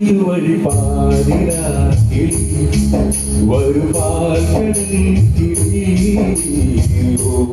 വഴി പാതിരാക്കിൽ വരുപാൽ